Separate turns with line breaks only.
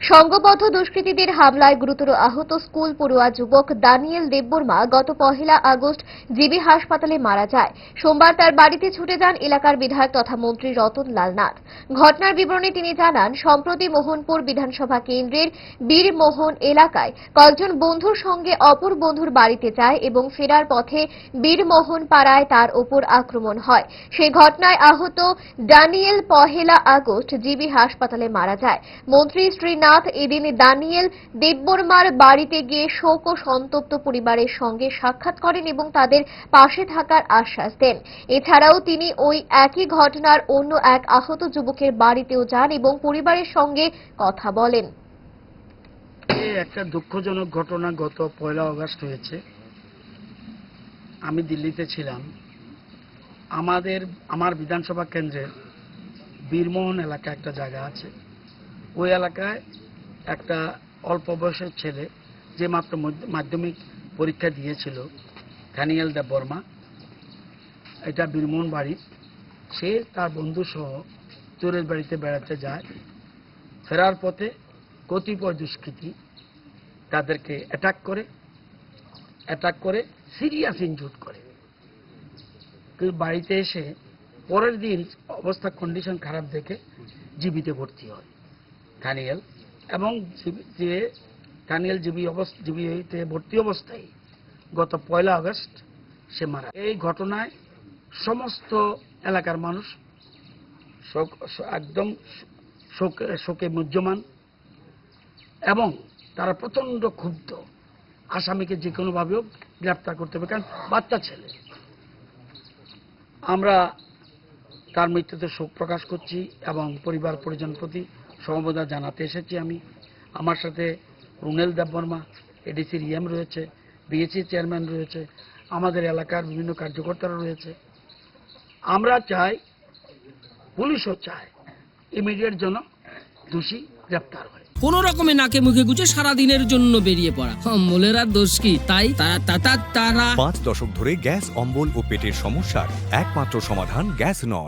সংঘবদ্ধ দুষ্কৃতীদের হামলায় গুরুতর আহত স্কুল পড়ুয়া যুবক দানিয়েল দেববর্মা গত পহেলা আগস্ট জিবি হাসপাতালে মারা যায়। সোমবার তার বাড়িতে ছুটে যান এলাকার বিধায়ক তথা মন্ত্রী রতন লাল নাথ। ঘটনার বিবরণে তিনি জানান, সম্প্রতি মোহনপুর বিধানসভা কেন্দ্রের বীরমোহন এলাকায় কয়েকজন বন্ধুর সঙ্গে অপর বন্ধুর বাড়িতে যায় এবং ফেরার পথে বীরমোহন পাড়ায় তার ওপর আক্রমণ হয়। সেই ঘটনায় আহত ডানিয়েল পহেলা আগস্ট জিবি হাসপাতালে মারা যায়। মন্ত্রী শ্রীনাথ এদিন দানিয়েল দেববর্মার বাড়িতে গিয়ে শোক ও সন্তপ্ত পরিবারের সঙ্গে সাক্ষাৎ করেন এবং তাদের পাশে থাকার আশ্বাস দেন। এছাড়াও তিনি ওই একই ঘটনার অন্য এক আহত যুবকের বাড়িতেও যান এবং পরিবারের সঙ্গে কথা বলেন।
একটা দুঃখজনক ঘটনা গত পয়লা আগস্ট হয়েছে। আমি দিল্লিতে ছিলাম। আমাদের, আমার বিধানসভা কেন্দ্রের বীরমোহন এলাকা একটা জায়গা আছে। ওই এলাকায় একটা অল্প বয়সের ছেলে, যে মাত্র মাধ্যমিক পরীক্ষা দিয়েছিল খ্যানিয়াল দেব বর্মা এটা বীরমোহন বাড়ি। সে তার বন্ধু সহ চোরের বাড়িতে বেড়াতে যায়। ফেরার পথে কতিপয় দুষ্কৃতী তাদেরকে অ্যাটাক করে অ্যাটাক করে সিরিয়াস ইনজুট করে। কিন্তু বাড়িতে এসে পরের দিন অবস্থা কন্ডিশন খারাপ দেখে জীবিতে ভর্তি হয়। থানিয়েল এবং যে থানিয়েল জীবী অবস্থা জীবিতে ভর্তি অবস্থায় গত পয়লা আগস্ট সে মারা এই ঘটনায় সমস্ত এলাকার মানুষ শোক একদম শোকে শোকে মুহ্যমান, এবং তারা প্রচণ্ড ক্ষুব্ধ। আসামিকে যে কোনোভাবেও গ্রেপ্তার করতে হবে, কারণ বাচ্চা ছেলে। আমরা তার মৃত্যুতে শোক প্রকাশ করছি এবং পরিবার পরিজন প্রতি সমবেদনা জানাতে এসেছি আমি। আমার সাথে রুনেল দেববর্মা এডিসির ইএম রয়েছে বিএসসি চেয়ারম্যান রয়েছে আমাদের এলাকার বিভিন্ন কার্যকর্তারা রয়েছে। আমরা চাই পুলিশও চায় ইমিডিয়েট জন্য দোষী গ্রেপ্তার হয়।
কোন রকমে নাকে মুখে গুজে সারা দিনের জন্য বেরিয়ে পড়া। অম্বলের আর দোষ কি? তাই তারা
পাঁচ দশক ধরে গ্যাস অম্বল ও পেটের সমস্যার একমাত্র সমাধান গ্যাস নল